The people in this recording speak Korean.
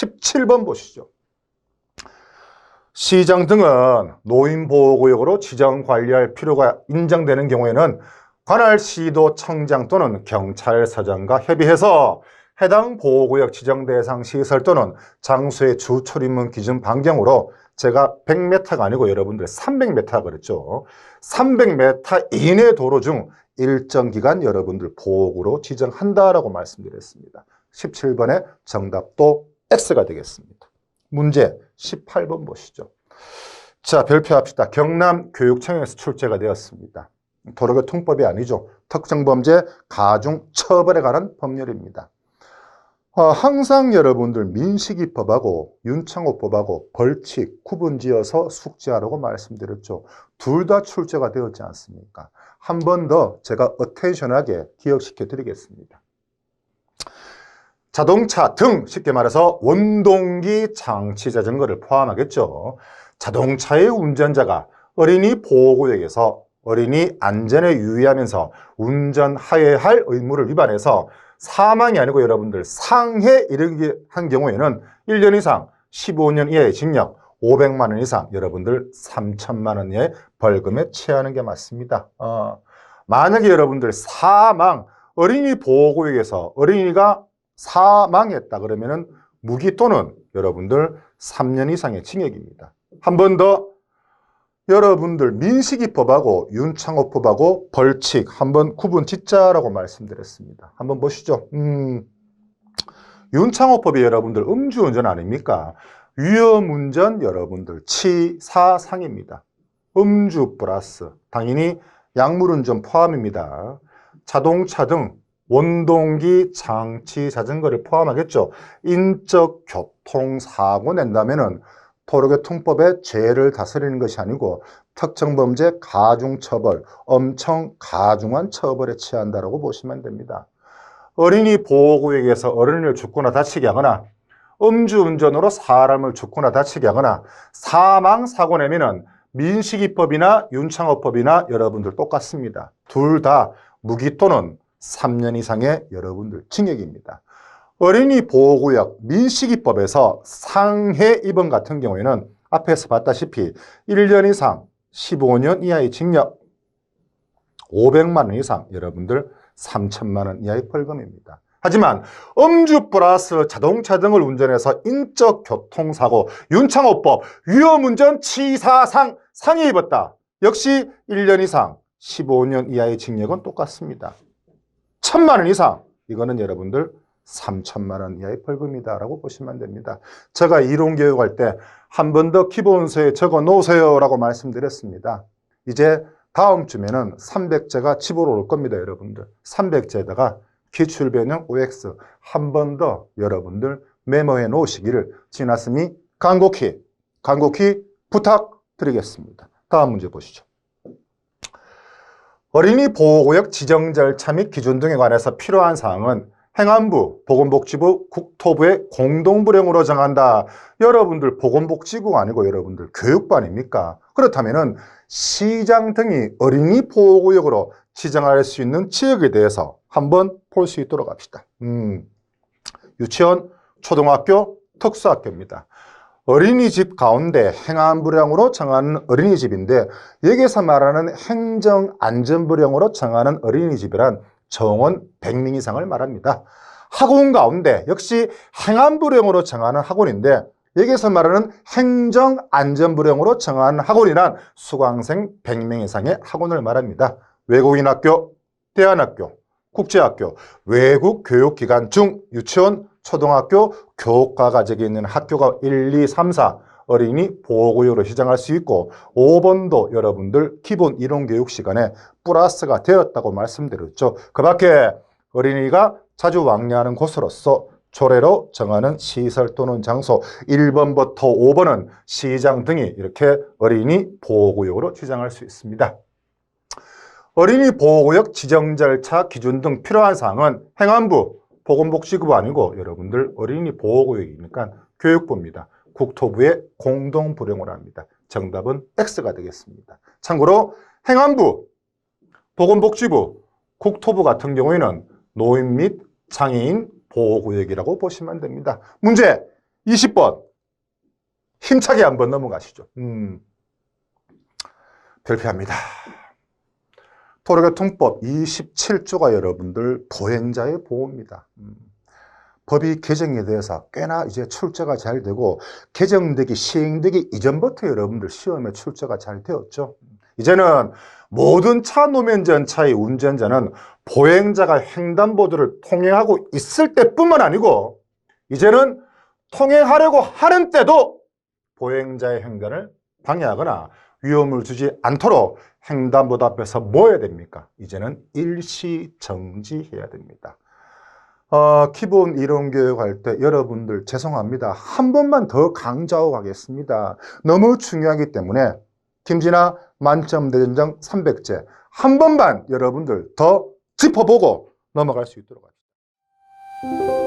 17번 보시죠. 시장 등은 노인보호구역으로 지정 관리할 필요가 인정되는 경우에는 관할 시도 청장 또는 경찰서장과 협의해서 해당 보호구역 지정 대상 시설 또는 장소의 주 출입문 기준 반경으로 제가 100m가 아니고 여러분들 300m 그랬죠. 300m 이내 도로 중 일정 기간 여러분들 보호구로 지정한다라고 말씀드렸습니다. 17번의 정답도 X가 되겠습니다. 문제 18번 보시죠. 자, 별표합시다. 경남 교육청에서 출제가 되었습니다. 도로교통법이 아니죠. 특정범죄 가중 처벌에 관한 법률입니다. 어, 항상 여러분들 민식이법하고 윤창호법하고 벌칙 구분지어서 숙지하라고 말씀드렸죠. 둘 다 출제가 되었지 않습니까? 한 번 더 제가 어텐션하게 기억시켜 드리겠습니다. 자동차 등 쉽게 말해서 원동기 장치 자전거를 포함하겠죠. 자동차의 운전자가 어린이 보호구역에서 어린이 안전에 유의하면서 운전하여야 할 의무를 위반해서 사망이 아니고 여러분들 상해 이르게 한 경우에는 1년 이상 15년 이하의 징역 500만 원 이상 여러분들 3천만 원 이하의 벌금에 처하는 게 맞습니다. 어, 만약에 여러분들 사망 어린이 보호구역에서 어린이가 사망했다 그러면은 무기 또는 여러분들 3년 이상의 징역입니다. 한 번 더 여러분들 민식이법하고 윤창호법하고 벌칙 한번 구분 짓자라고 말씀드렸습니다. 한번 보시죠. 음, 윤창호법이 여러분들 음주운전 아닙니까? 위험운전 여러분들 치사상입니다. 음주 플러스 당연히 약물운전 포함입니다. 자동차 등 원동기 장치 자전거를 포함하겠죠. 인적 교통사고 낸다면은 도로교통법의 죄를 다스리는 것이 아니고 특정 범죄 가중처벌, 엄청 가중한 처벌에 취한다라고 보시면 됩니다. 어린이 보호구역에서 어린이를 죽거나 다치게 하거나 음주운전으로 사람을 죽거나 다치게 하거나 사망 사고 내면은 민식이법이나 윤창호법이나 여러분들 똑같습니다. 둘 다 무기 또는 3년 이상의 여러분들 징역입니다. 어린이 보호구역 민식이법에서 상해 입원 같은 경우에는 앞에서 봤다시피 1년 이상 15년 이하의 징역 500만 원 이상 여러분들 3천만 원 이하의 벌금입니다. 하지만 음주 플러스 자동차 등을 운전해서 인적 교통사고 윤창호법 위험운전 치사상 상해 입었다. 역시 1년 이상 15년 이하의 징역은 똑같습니다. 천만 원 이상 이거는 여러분들 3천만 원 이하의 벌금이다라고 보시면 됩니다. 제가 이론 교육할 때 한 번 더 기본서에 적어 놓으세요라고 말씀드렸습니다. 이제 다음 주면은 300제가 집으로 올 겁니다, 여러분들. 300제에다가 기출변형 OX 한 번 더 여러분들 메모해 놓으시기를 지났음이 간곡히 간곡히 부탁드리겠습니다. 다음 문제 보시죠. 어린이 보호구역 지정 절차 및 기준 등에 관해서 필요한 사항은 행안부, 보건복지부, 국토부의 공동부령으로 정한다. 여러분들 보건복지부가 아니고 여러분들 교육부 아닙니까? 그렇다면은 시장 등이 어린이 보호구역으로 지정할 수 있는 지역에 대해서 한번 볼 수 있도록 합시다. 음, 유치원, 초등학교, 특수학교입니다. 어린이집 가운데 행안부령으로 정하는 어린이집인데 여기서 말하는 행정안전부령으로 정하는 어린이집이란 정원 100명 이상을 말합니다. 학원 가운데 역시 행안부령으로 정하는 학원인데 여기서 말하는 행정안전부령으로 정하는 학원이란 수강생 100명 이상의 학원을 말합니다. 외국인 학교, 대안학교, 국제학교, 외국 교육기관 중 유치원, 초등학교, 교과 과정에 있는 학교가 1, 2, 3, 4 어린이 보호구역으로 시정할 수 있고 5번도 여러분들 기본 이론교육 시간에 플러스가 되었다고 말씀드렸죠. 그 밖에 어린이가 자주 왕래하는 곳으로서 조례로 정하는 시설 또는 장소 1번부터 5번은 시장 등이 이렇게 어린이 보호구역으로 지정할 수 있습니다. 어린이 보호구역 지정 절차 기준 등 필요한 사항은 행안부, 보건복지부가 아니고 여러분들 어린이 보호구역이니까 교육부입니다. 국토부의 공동부령으로 합니다. 정답은 X가 되겠습니다. 참고로 행안부, 보건복지부, 국토부 같은 경우에는 노인 및 장애인 보호구역이라고 보시면 됩니다. 문제 20번. 힘차게 한번 넘어가시죠. 음. 별표합니다. 도로교 통법 27조가 여러분들 보행자의 보호입니다. 음. 법이 개정에 대해서 꽤나 이제 출제가 잘 되고 개정되기 시행되기 이전부터 여러분들 시험에 출제가 잘 되었죠. 이제는 모든 차 노면 전 차의 운전자는 보행자가 횡단보도를 통행하고 있을 때뿐만 아니고 이제는 통행하려고 하는 때도 보행자의 행단을 방해하거나 위험을 주지 않도록 횡단보도 앞에서 뭐 해야 됩니까? 이제는 일시 정지해야 됩니다. 어, 기본 이론 교육할 때 여러분들 죄송합니다. 한 번만 더 강조하고 가겠습니다. 너무 중요하기 때문에 김진아 만점 대전장 300제 한 번만 여러분들 더 짚어보고 넘어갈 수 있도록 합시다.